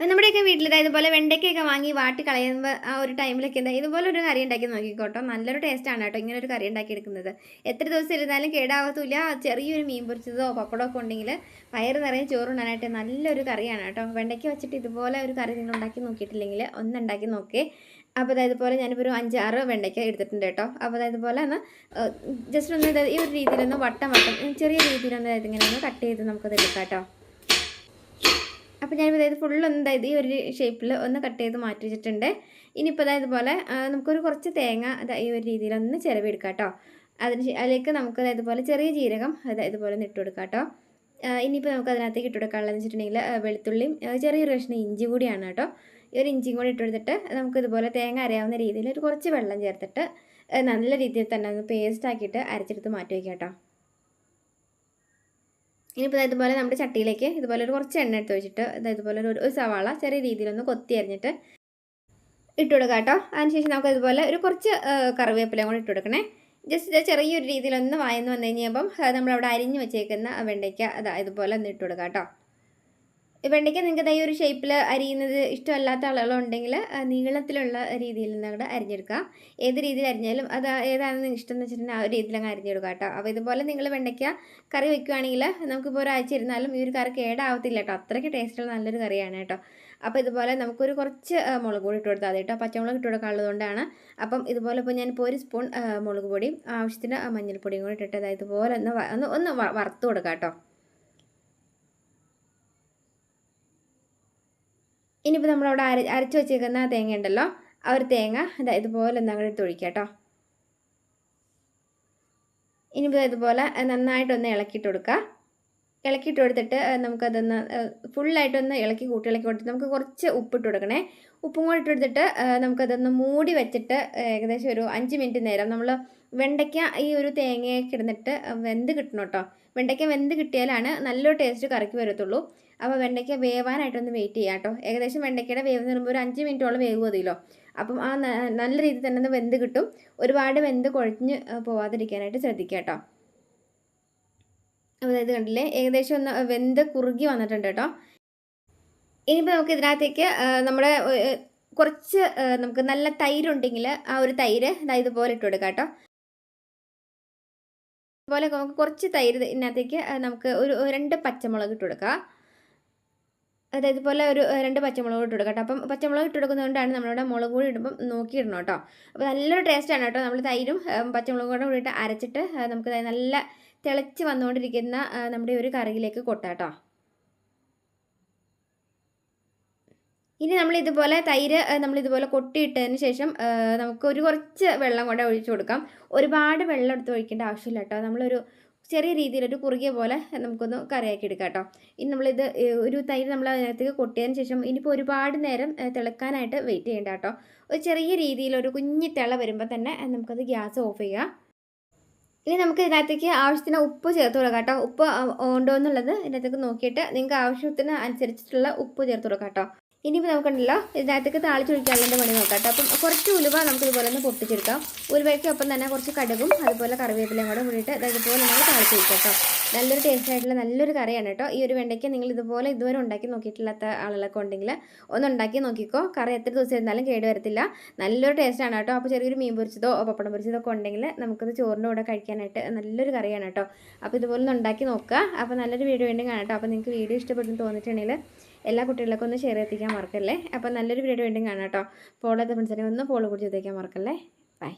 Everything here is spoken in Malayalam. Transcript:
നമ്മുടെയൊക്കെ വീട്ടിൽ ഇതാ ഇതുപോലെ വെണ്ടയ്ക്കൊക്കെ വാങ്ങി വാട്ടി കളയുമ്പോൾ ആ ഒരു ടൈമിലൊക്കെ എന്താ ഇതുപോലെ ഒരു കറി ഉണ്ടാക്കി നോക്കിക്കോട്ടോ. നല്ലൊരു ടേസ്റ്റാണ് കേട്ടോ ഇങ്ങനെ ഒരു കറി ഉണ്ടാക്കി എടുക്കുന്നത് എത്ര ദിവസം ഇരുന്നാലും കേടാവത്തില്ല. ചെറിയൊരു മീൻ പൊരിച്ചതോ പപ്പടമോ ഒക്കെ ഉണ്ടെങ്കിൽ പയറ് നിറയെ ചോറുണ്ടാനായിട്ട് നല്ലൊരു കറിയാണ് കേട്ടോ. വെണ്ടയ്ക്ക വെച്ചിട്ട് ഇതുപോലെ ഒരു കറി നിങ്ങൾ ഉണ്ടാക്കി നോക്കിയിട്ടില്ലെങ്കിൽ ഒന്ന് ഉണ്ടാക്കി നോക്കേ. അപ്പോൾ അതായത് പോലെ ഞാനിപ്പോൾ ഒരു അഞ്ചാറ് വെണ്ടയ്ക്ക എടുത്തിട്ടുണ്ട് കേട്ടോ. അപ്പോൾ അതായത് പോലെ ഒന്ന് ജസ്റ്റ് ഒന്ന് ഈ ഒരു രീതിയിലൊന്ന് വട്ടം വട്ടം ചെറിയ രീതിയിലൊന്ന് ഇങ്ങനെ ഒന്ന് കട്ട് ചെയ്ത് നമുക്കത് എടുക്കാം കേട്ടോ. അപ്പോൾ ഞാൻ അതായത് ഫുൾ ഒന്ന് അതായത് ഈ ഒരു ഷേപ്പിൽ ഒന്ന് കട്ട് ചെയ്ത് മാറ്റി വെച്ചിട്ടുണ്ട്. ഇനിയിപ്പോൾ അതായത് പോലെ നമുക്കൊരു കുറച്ച് തേങ്ങ ഈ ഒരു രീതിയിൽ ഒന്ന് ചിരവിയെടുക്കാം കേട്ടോ അതിന് അതിലേക്ക് നമുക്ക് അതായത് പോലെ ചെറിയ ജീരകം അതായത് പോലെ ഒന്ന് ഇട്ട് കൊടുക്കാം കേട്ടോ ഇനിയിപ്പോൾ നമുക്ക് അതിനകത്തേക്ക് ഇട്ട് കൊടുക്കാനുള്ളതെന്ന് വെച്ചിട്ടുണ്ടെങ്കിൽ വെളുത്തുള്ളിയും ചെറിയൊരു കഷ്ണം ഇഞ്ചി കൂടിയാണ് കേട്ടോ ഈ ഒരു ഇഞ്ചിയും കൂടി ഇട്ട് കൊടുത്തിട്ട് നമുക്ക് ഇതുപോലെ തേങ്ങ അരയാവുന്ന രീതിയിൽ ഒരു കുറച്ച് വെള്ളം ചേർത്തിട്ട് നല്ല രീതിയിൽ തന്നെ ഒന്ന് പേസ്റ്റ് ആക്കിയിട്ട് അരച്ചെടുത്ത് മാറ്റി വയ്ക്കാം കേട്ടോ ഇനിയിപ്പോൾ ഇതുപോലെ നമ്മുടെ ചട്ടിയിലേക്ക് ഇതുപോലെ ഒരു കുറച്ച് എണ്ണ എടുത്ത് വെച്ചിട്ട് ഇതാ ഇതുപോലെ ഒരു ഒരു സവാള ചെറിയ രീതിയിലൊന്ന് കൊത്തി അരിഞ്ഞിട്ട് ഇട്ട് കൊടുക്കാം കേട്ടോ. അതിനുശേഷം നമുക്ക് ഇതുപോലെ ഒരു കുറച്ച് കറിവേപ്പിലയും കൂടി ഇട്ട് കൊടുക്കണേ. ജസ്റ്റ് ചെറിയൊരു രീതിയിലൊന്ന് വായന്ന് വന്നു കഴിഞ്ഞപ്പം നമ്മളവിടെ അരിഞ്ഞ് വെച്ചേക്കുന്ന വെണ്ടയ്ക്ക അതാ ഇതുപോലെ ഒന്ന് ഇട്ട് കൊടുക്കാം കേട്ടോ. വെണ്ടയ്ക്ക നിങ്ങൾക്ക് ഈ ഒരു ഷേപ്പിൽ അരിയുന്നത് ഇഷ്ടമല്ലാത്ത ആളുകളുണ്ടെങ്കിൽ നീളത്തിലുള്ള രീതിയിൽ നിന്ന് അങ്ങോട്ട് അരിഞ്ഞെടുക്കാം. ഏത് രീതിയിൽ അരിഞ്ഞാലും അത് ഏതാണ് ഇഷ്ടം എന്ന് വെച്ചിട്ടുണ്ടെങ്കിൽ ആ ഒരു രീതിയിൽ അങ്ങ് അരിഞ്ഞെടുക്കുക കേട്ടോ. അപ്പോൾ ഇതുപോലെ നിങ്ങൾ വെണ്ടയ്ക്ക കറി വെക്കുകയാണെങ്കിൽ നമുക്കിപ്പോൾ ഒരാഴ്ച ഇരുന്നാലും ഈ ഒരു കറി കേടാവത്തില്ല കേട്ടോ. അത്രയ്ക്ക് ടേസ്റ്റുള്ള നല്ലൊരു കറിയാണ് കേട്ടോ. അപ്പോൾ ഇതുപോലെ നമുക്കൊരു കുറച്ച് മുളക് പൊടി ഇട്ട് കൊടുത്താൽ മതി കേട്ടോ. പച്ചമുളക് ഇട്ട് കൊടുക്കാനുള്ളതുകൊണ്ടാണ് അപ്പം ഇതുപോലെ ഇപ്പോൾ ഞാനിപ്പോൾ ഒരു സ്പൂൺ മുളക് പൊടിയും ആവശ്യത്തിന് മഞ്ഞൾപ്പൊടിയും കൂടി ഇട്ടിട്ട് അതായത് ഇതുപോലെ ഒന്ന് ഒന്ന് വറുത്ത് കൊടുക്കാം കേട്ടോ. ഇനിയിപ്പോൾ നമ്മളവിടെ അര അരച്ച് വെച്ചേക്കുന്ന തേങ്ങ ഉണ്ടല്ലോ ആ ഒരു തേങ്ങ അതാ ഇതുപോലെ ഒന്ന് അങ്ങോട്ട് ഒഴിക്കാട്ടോ ഇനിയിപ്പോൾ ഇതുപോലെ നന്നായിട്ടൊന്ന് ഇളക്കിയിട്ട് കൊടുക്കുക. ഇളക്കിയിട്ട് കൊടുത്തിട്ട് നമുക്കതൊന്ന് ഫുള്ളായിട്ടൊന്ന് ഇളക്കി കൂട്ടി ഇളക്കി കൊടുത്തിട്ട് നമുക്ക് കുറച്ച് ഉപ്പിട്ട് കൊടുക്കണേ. ഉപ്പും കൂടി ഇട്ട് കൊടുത്തിട്ട് നമുക്കതൊന്ന് മൂടി വെച്ചിട്ട് ഏകദേശം ഒരു അഞ്ച് മിനിറ്റ് നേരം നമ്മൾ വെണ്ടയ്ക്ക ഈ ഒരു തേങ്ങയൊക്കെ ഇടുന്നിട്ട് വെന്ത് കിട്ടണം കേട്ടോ. വെണ്ടയ്ക്ക വെന്ത് കിട്ടിയാലാണ് നല്ലൊരു ടേസ്റ്റ് കറക്കി വരത്തുള്ളൂ. അപ്പോൾ വെണ്ടയ്ക്ക വേവാനായിട്ടൊന്ന് വെയിറ്റ് ചെയ്യാം കേട്ടോ. ഏകദേശം വെണ്ടയ്ക്കയുടെ വേവ് നിറുമ്പോൾ ഒരു അഞ്ച് മിനിറ്റോളം വേവ് മതിയല്ലോ. അപ്പം ആ നല്ല രീതിയിൽ തന്നെ ഒന്ന് വെന്ത് കിട്ടും. ഒരുപാട് വെന്ത് കുഴഞ്ഞ് പോവാതിരിക്കാനായിട്ട് ശ്രദ്ധിക്കുക കേട്ടോ. അപ്പോൾ ഇത് കണ്ടില്ലേ? ഏകദേശം ഒന്ന് വെന്ത് കുറുകി വന്നിട്ടുണ്ട് കേട്ടോ. ഇനിയിപ്പോൾ നമുക്ക് ഇതിനകത്തേക്ക് നമ്മുടെ കുറച്ച് നമുക്ക് നല്ല തൈരുണ്ടെങ്കിൽ ആ ഒരു തൈര് ഇതുപോലെ ഇട്ട് കൊടുക്കാം കേട്ടോ. അതുപോലെ നമുക്ക് കുറച്ച് തൈര് ഇതിനകത്തേക്ക് നമുക്ക് ഒരു രണ്ട് പച്ചമുളക് ഇട്ട് കൊടുക്കാം. അതായത് ഇതുപോലെ ഒരു രണ്ട് പച്ചമുളക് ഇട്ട് കൊടുക്കാം കേട്ടോ. അപ്പം പച്ചമുളക് ഇട്ട് കൊടുക്കുന്നതുകൊണ്ടാണ് നമ്മളിവിടെ മുളക് കൂടി ഇടുമ്പം നോക്കിയിടണം കേട്ടോ. അപ്പോൾ നല്ലൊരു ടേസ്റ്റാണ് കേട്ടോ. നമ്മൾ തൈരും പച്ചമുളകും കൂടെ കൂടിയിട്ട് അരച്ചിട്ട് നമുക്ക് നല്ല തിളച്ച് വന്നുകൊണ്ടിരിക്കുന്ന നമ്മുടെ ഒരു കറിയിലേക്ക് കൊട്ടാം കേട്ടോ. ഇനി നമ്മൾ ഇതുപോലെ തൈര് നമ്മൾ ഇതുപോലെ കൊട്ടിയിട്ടതിന് ശേഷം നമുക്ക് ഒരു കുറച്ച് വെള്ളം കൂടെ ഒഴിച്ചു കൊടുക്കാം. ഒരുപാട് വെള്ളം എടുത്ത് ഒഴിക്കേണ്ട ആവശ്യമില്ല കേട്ടോ. നമ്മളൊരു ചെറിയ രീതിയിലൊരു കുറുകിയ പോലെ നമുക്കൊന്ന് കറിയാക്കി എടുക്കാം കേട്ടോ. ഇനി നമ്മളിത് ഒരു തൈര് നമ്മൾ അതിനകത്തേക്ക് കൊട്ടിയതിന് ശേഷം ഇനിയിപ്പോൾ ഒരുപാട് നേരം തിളക്കാനായിട്ട് വെയിറ്റ് ചെയ്യേണ്ട കേട്ടോ. ഒരു ചെറിയ രീതിയിൽ ഒരു കുഞ്ഞി തിള വരുമ്പോൾ തന്നെ നമുക്കത് ഗ്യാസ് ഓഫ് ചെയ്യാം ഇനി നമുക്ക് ഇതിനകത്തേക്ക് ആവശ്യത്തിന് ഉപ്പ് ചേർത്ത് കൊടുക്കാം കേട്ടോ. ഉപ്പ് ഉണ്ടോ എന്നുള്ളത് ഇതിനകത്തേക്ക് നോക്കിയിട്ട് നിങ്ങൾക്ക് ആവശ്യത്തിന് അനുസരിച്ചിട്ടുള്ള ഉപ്പ് ചേർത്ത് കൊടുക്കാം കേട്ടോ. ഇനിയിപ്പോൾ നമുക്കുണ്ടല്ലോ ഇതിനകത്തേക്ക് താളിച്ചൊഴിക്കാനുള്ള പണി നോക്കാം കേട്ടോ. അപ്പം കുറച്ച് ഉലുവ നമുക്ക് ഇതുപോലെ ഒന്ന് പൊട്ടിച്ചെടുക്കാം. ഉലുവയ്ക്കൊപ്പം തന്നെ കുറച്ച് കടുകും അതുപോലെ കറിവേപ്പിലയും കൂടെ കൂടിയിട്ട് ഇതുപോലെ നമ്മൾ താളിച്ച് വയ്ക്കാം കേട്ടോ. നല്ലൊരു ടേസ്റ്റ് ആയിട്ടുള്ള നല്ലൊരു കറിയാണ് കേട്ടോ. ഈ ഒരു വെണ്ടയ്ക്ക് നിങ്ങൾ ഇതുപോലെ ഇതുവരെ ഉണ്ടാക്കി നോക്കിയിട്ടില്ലാത്ത ആളുകളൊക്കെ ഉണ്ടെങ്കിൽ ഒന്ന് ഉണ്ടാക്കി നോക്കിക്കോ. കറി എത്ര ദിവസം ഇരുന്നാലും കേട് വരത്തില്ല. നല്ലൊരു ടേസ്റ്റാണ് കേട്ടോ. അപ്പോൾ ചെറിയൊരു മീൻ പൊരിച്ചതോ പപ്പടം പൊരിച്ചതോ ഒക്കെ ഉണ്ടെങ്കിൽ നമുക്കത് ചോറിന്റെ കൂടെ കഴിക്കാനായിട്ട് നല്ലൊരു കറിയാണ് കേട്ടോ. അപ്പോൾ ഇതുപോലെ ഒന്ന് ഉണ്ടാക്കി നോക്കുക. അപ്പോൾ നല്ലൊരു വീഡിയോ വേണ്ടി കാണാം കേട്ടോ. അപ്പോൾ നിങ്ങൾക്ക് വീഡിയോ ഇഷ്ടപ്പെട്ടെന്ന് തോന്നിയിട്ടുണ്ടെങ്കിൽ എല്ലാ കുട്ടികൾക്കും ഒന്ന് ഷെയർ എത്തിക്കാൻ മറക്കല്ലേ? അപ്പോൾ നല്ലൊരു വീഡിയോ വേണ്ടി കാണാം കേട്ടോ. ഫോളോ ചെയ്ത ഫ്രണ്ട്സിനെ ഒന്ന് ഫോളോ കൂടി ചെയ്തേക്കാൻ മറക്കല്ലേ? ബൈ